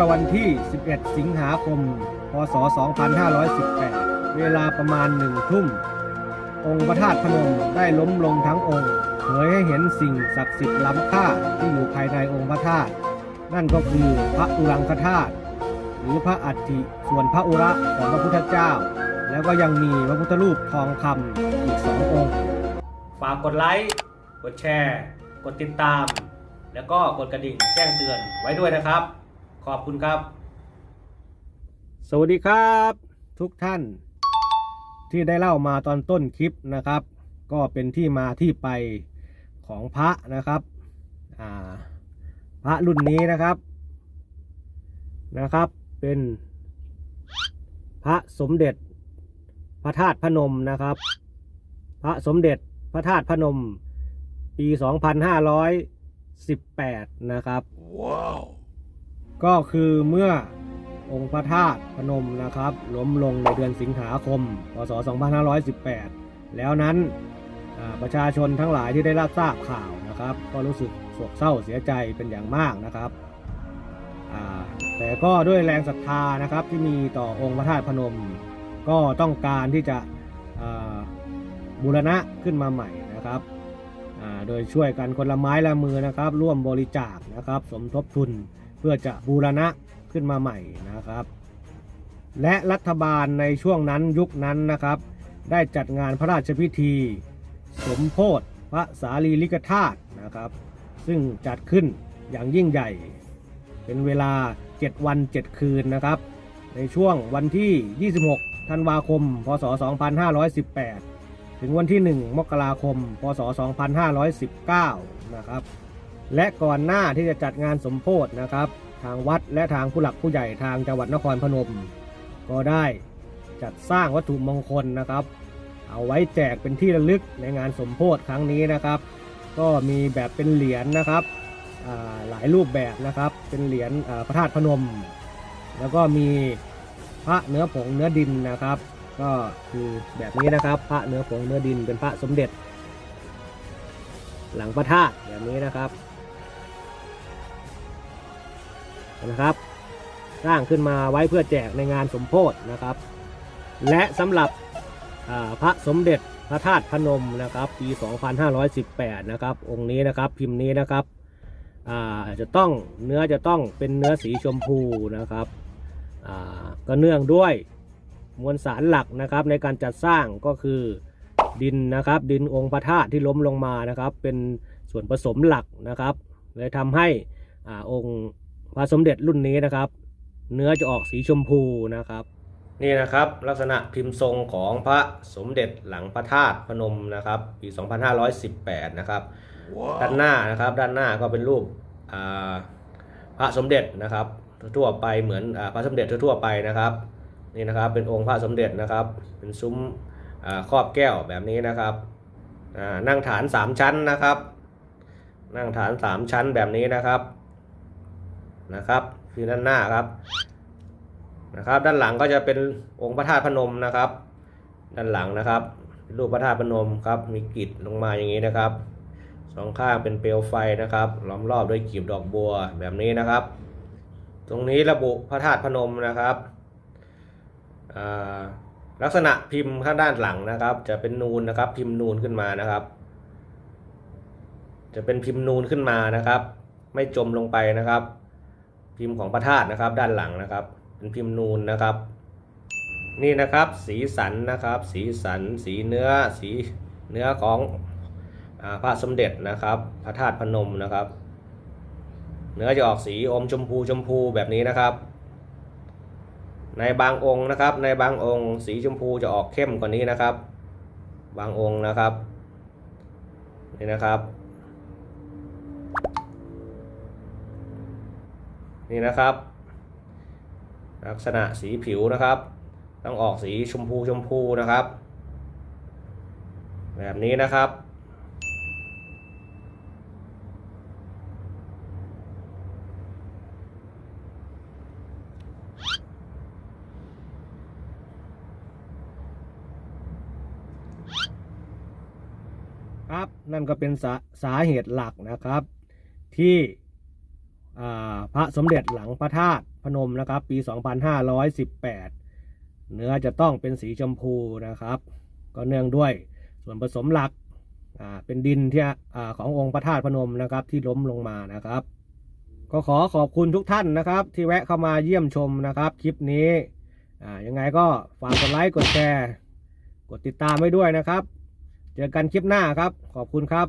อวันที่ 11 สิงหาคม พศ 2518 เวลาประมาณหนึ่งทุ่ม องค์พระธาตุพนมได้ล้มลงทั้งองค์เผยให้เห็นสิ่งศักดิ์สิทธิ์ล้ำค่าที่อยู่ภายในองค์พระธาตุนั่นก็คือพระอุรังคธาตุหรือพระอัฐิส่วนพระอุระของพระพุทธเจ้า แล้วก็ยังมีพระพุทธรูปทองคำอีกสององค์ ฝากกดไลค์ กดแชร์ กดติดตาม แล้วก็กดกระดิ่งแจ้งเตือนไว้ด้วยนะครับ อบคุณครับ สวัสดีครับ ทุกท่าน ที่ได้เล่ามาตอนต้นคลิปนะครับ ก็เป็นที่มาที่ไปของพระนะครับอ่าพระรุ่นนี้นะครับนะครับ เป็นพระสมเด็จพระธาตุพนมนะครับ พระสมเด็จพระธาตุพนม ปี 2518 นะครับ ก็คือเมื่อองค์พระธาตุพนมนะครับล้มลงในเดือนสิงหาคม พศ 2518 แล้วนั้นประชาชนทั้งหลายที่ได้รับทราบข่าวนะครับ ก็รู้สึกโศกเศร้าเสียใจเป็นอย่างมากนะครับแต่ก็ด้วยแรงศรัทธานะครับที่มีต่อองค์พระธาตุพนม ก็ต้องการที่จะบูรณะขึ้นมาใหม่นะครับโดยช่วยกันคนละไม้ละมือนะครับ ร่วมบริจาคนะครับ สมทบทุน เพื่อจะบูรณะขึ้นมาใหม่นะครับ และรัฐบาลในช่วงนั้นยุคนั้นนะครับ ได้จัดงานพระราชพิธี สมโพธิพระสารีริกธาตุนะครับ ซึ่งจัดขึ้นอย่างยิ่งใหญ่ เป็นเวลา 7 วัน 7 คืนนะครับ ในช่วงวันที่ 26 ธันวาคม พศ 2518 ถึงวันที่ 1 มกราคม พศ 2519 นะครับ และก่อนหน้าที่จะจัดงานสมโพธินะครับ ทางวัดและทางผู้หลักผู้ใหญ่ทางจังหวัดนครพนม ก็ได้จัดสร้างวัตถุมงคลนะครับ เอาไว้แจกเป็นที่ระลึกในงานสมโพธิครั้งนี้นะครับ ก็มีแบบเป็นเหรียญนะครับหลายรูปแบบนะครับ เป็นเหรียญพระธาตุพนม แล้วก็มีพระเนื้อผงเนื้อดินนะครับ ก็คือแบบนี้นะครับ พระเนื้อผงเนื้อดินเป็นพระสมเด็จ หลังพระธาตุแบบนี้นะครับ นะครับ สร้างขึ้นมาไว้เพื่อแจกในงานสมโพธินะครับ และสำหรับพระสมเด็จพระธาตุพนมนะครับ ปี 2518 นะครับ องค์นี้นะครับพิมพ์นี้นะครับจะต้องเนื้อจะต้องเป็นเนื้อสีชมพูนะครับก็เนื่องด้วยมวลสารหลักนะครับในการจัดสร้างก็คือดินนะครับดินองค์พระธาตุที่ล้มลงมานะครับ เป็นส่วนผสมหลักนะครับเลยทำให้อองค์ พระสมเด็จรุ่นนี้นะครับ เนื้อจะออกสีชมพูนะครับ นี่นะครับลักษณะพิมพ์ทรงของพระสมเด็จหลังพระธาตุพนมนะครับปี 2518 นะครับด้านหน้านะครับด้านหน้าก็เป็นรูปอ่าพระสมเด็จนะครับทั่วไปเหมือนอาพระสมเด็จทั่วๆไปนะครับนี่นะครับเป็นองค์พระสมเด็จนะครับ เป็นซุ้มอ่าครอบแก้วแบบนี้นะครับอ่านั่งฐาน 3 ชั้นนะครับ นั่งฐาน 3 ชั้นแบบนี้นะครับ นะครับคือด้านหน้าครับนะครับ ด้านหลังก็จะเป็นองค์พระธาตุพนมนะครับ ด้านหลังนะครับเป็นรูปพระธาตุพนมครับมีกริดลงมาอย่างนี้นะครับสองข้างเป็นเปลวไฟนะครับ ล้อมรอบด้วยกลีบดอกบัวแบบนี้นะครับ ตรงนี้ระบุพระธาตุพนมนะครับลักษณะพิมพ์ข้างด้านหลังนะครับ จะเป็นนูนนะครับ พิมพ์นูนขึ้นมานะครับ จะเป็นพิมพ์นูนขึ้นมานะครับ ไม่จมลงไปนะครับ พิมพ์ของพระธาตุนะครับ ด้านหลังนะครับ เป็นพิมพ์นูนนะครับ นี่นะครับสีสันนะครับ สีสัน สีเนื้อ สีเนื้อของอพระสมเด็จนะครับ พระธาตุพนมนะครับ เนื้อจะออกสีอมชมพูชมพูแบบนี้นะครับ ในบางองค์นะครับ ในบางองค์ สีชมพูจะออกเข้มกว่านี้นะครับ บางองค์นะครับนี่นะครับ นี่นะครับ ลักษณะสีผิวนะครับ ต้องออกสีชมพูชมพูนะครับ แบบนี้นะครับครับนั่นก็เป็นสาสาเหตุหลักนะครับ ที่ พระสมเด็จหลังพระธาตุพนมนะครับ ปี 2518 เนื้อจะต้องเป็นสีชมพูนะครับ ก็เนื่องด้วยส่วนผสมหลักเป็นดินที่ขององค์พระธาตุพนมนะครับที่ล้มลงมานะครับ ก็ขอขอบคุณทุกท่านนะครับ ที่แวะเข้ามาเยี่ยมชมนะครับคลิปนี้ยังไงก็ฝากกดไลค์กดแชร์ กดติดตามไว้ด้วยนะครับ เจอกันคลิปหน้าครับ ขอบคุณครับ